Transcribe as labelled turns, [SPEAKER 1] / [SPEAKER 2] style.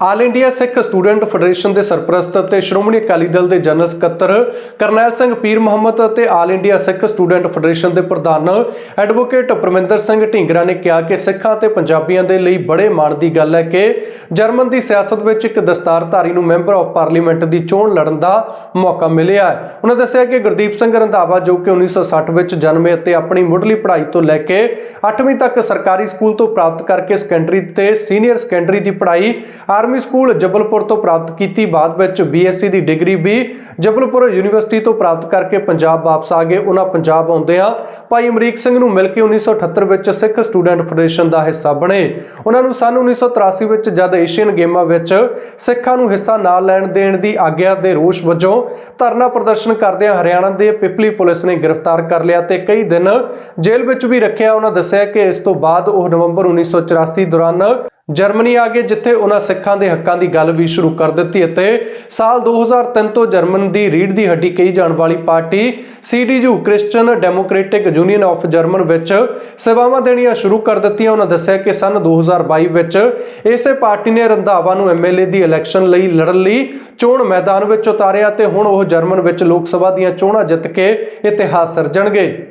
[SPEAKER 1] All India Sikh student federation ਦੇ ਸਰਪ੍ਰਸਤ ਅਤੇ ਸ਼੍ਰੋਮਣੀ ਅਕਾਲੀ ਦਲ ਦੇ ਜਨਰਲ ਸਕੱਤਰ ਕਰਨੈਲ ਸਿੰਘ ਪੀਰ ਮੁਹੰਮਦ ਅਤੇ all India Sikh student federation ਦੇ ਪ੍ਰਧਾਨ ਐਡਵੋਕੇਟ ਪਰਮਿੰਦਰ ਸਿੰਘ ਢੀਂਗਰਾ ਨੇ ਕਿਹਾ ਕਿ ਸਿੱਖਾਂ ਤੇ ਪੰਜਾਬੀਆਂ ਦੇ ਲਈ ਬੜੇ ਮਾਣ ਦੀ ਗੱਲ ਹੈ ਕਿ ਜਰਮਨ ਦੀ ਸਿਆਸਤ ਵਿੱਚ ਇੱਕ ਦਸਤਾਰਧਾਰੀ ਨੂੰ ਮੈਂਬਰ ਆਫ ਪਾਰਲੀਮੈਂਟ ਦੀ ਚੋਣ ਲੜਨ ਦਾ ਮੌਕਾ ਮਿਲਿਆ ਹੈ। ਉਹਨਾਂ ਦੱਸਿਆ ਕਿ ਗੁਰਦੀਪ ਸਿੰਘ ਰੰਧਾਵਾ ਜੋ ਕਿ 1960 ਵਿੱਚ ਜਨਮੇ ਅਤੇ ਆਪਣੀ ਮੁੱਢਲੀ ਪੜ੍ਹਾਈ ਤੋਂ ਲੈ ਕੇ 8ਵੀਂ ਤੱਕ ਸਰਕਾਰੀ ਸਕੂਲ ਤੋਂ ਪ੍ਰਾਪਤ ਕਰਕੇ ਸੈਕੰਡਰੀ ਤੇ ਸੀਨੀਅਰ ਸੈਕੰਡਰੀ ਦੀ ਪੜ੍ਹਾਈ ਆਰ ਆਰਮੀ ਸਕੂਲ ਜਬਲਪੁਰ ਤੋਂ ਪ੍ਰਾਪਤ ਕੀਤੀ, ਬਾਅਦ ਵਿੱਚ ਬੀਐਸਸੀ ਦੀ ਡਿਗਰੀ ਵੀ ਜਬਲਪੁਰ ਯੂਨੀਵਰਸਿਟੀ ਤੋਂ ਪ੍ਰਾਪਤ ਕਰਕੇ ਪੰਜਾਬ ਵਾਪਸ ਆ ਗਏ। ਉਹਨਾਂ ਪੰਜਾਬ ਆਉਂਦਿਆਂ ਭਾਈ ਅਮਰੀਕ ਸਿੰਘ ਨੂੰ ਮਿਲ ਕੇ 1978 ਵਿੱਚ ਸਿੱਖ ਸਟੂਡੈਂਟ ਫੈਡਰੇਸ਼ਨ ਦਾ ਹਿੱਸਾ ਬਣੇ। ਉਹਨਾਂ ਨੂੰ ਸਨ 1983 ਵਿੱਚ ਜਦ ਏਸ਼ੀਅਨ ਗੇਮਾਂ ਵਿੱਚ ਸਿੱਖਾਂ ਨੂੰ ਹਿੱਸਾ ਨਾ ਲੈਣ ਦੇਣ ਦੀ ਆਗਿਆ ਦੇ ਰੋਸ ਵਜੋਂ ਧਰਨਾ ਪ੍ਰਦਰਸ਼ਨ ਕਰਦਿਆਂ ਹਰਿਆਣਾ ਦੇ ਪਿਪਲੀ ਪੁਲਿਸ ਨੇ ਗ੍ਰਿਫਤਾਰ ਕਰ ਲਿਆ ਤੇ ਕਈ ਦਿਨ ਜੇਲ੍ਹ ਵਿੱਚ ਵੀ ਰੱਖਿਆ। ਉਹਨਾਂ ਦੱਸਿਆ ਕਿ ਇਸ ਤੋਂ ਬਾਅਦ ਉਹ ਨਵੰਬਰ 1984 ਦੌਰਾਨ ਜਰਮਨੀ ਆ ਗਏ, ਜਿੱਥੇ ਉਹਨਾਂ ਸਿੱਖਾਂ ਦੇ ਹੱਕਾਂ ਦੀ ਗੱਲ ਵੀ ਸ਼ੁਰੂ ਕਰ ਦਿੱਤੀ ਅਤੇ ਸਾਲ 2003 ਤੋਂ ਜਰਮਨ ਦੀ ਰੀੜ ਦੀ ਹੱਡੀ ਕਹੀ ਜਾਣ ਵਾਲੀ party CDU Christian Democratic Union of German ਵਿੱਚ ਸੇਵਾਵਾਂ ਦੇਣੀਆਂ ਸ਼ੁਰੂ ਕਰ ਦਿੱਤੀਆਂ। ਉਹਨਾਂ ਦੱਸਿਆ ਕਿ ਸਨ 2022 ਵਿੱਚ ਇਸੇ ਪਾਰਟੀ ਨੇ ਰੰਧਾਵਾ ਨੂੰ ਐਮਐਲਏ ਦੀ ਇਲੈਕਸ਼ਨ ਲਈ ਲੜਨ ਲਈ ਚੋਣ ਮੈਦਾਨ ਵਿੱਚ ਉਤਾਰਿਆ ਤੇ ਹੁਣ ਉਹ ਜਰਮਨ ਵਿੱਚ ਲੋਕ ਸਭਾ ਦੀਆਂ ਚੋਣਾਂ ਜਿੱਤ ਕੇ ਇਤਿਹਾਸ ਸਿਰਜਣਗੇ।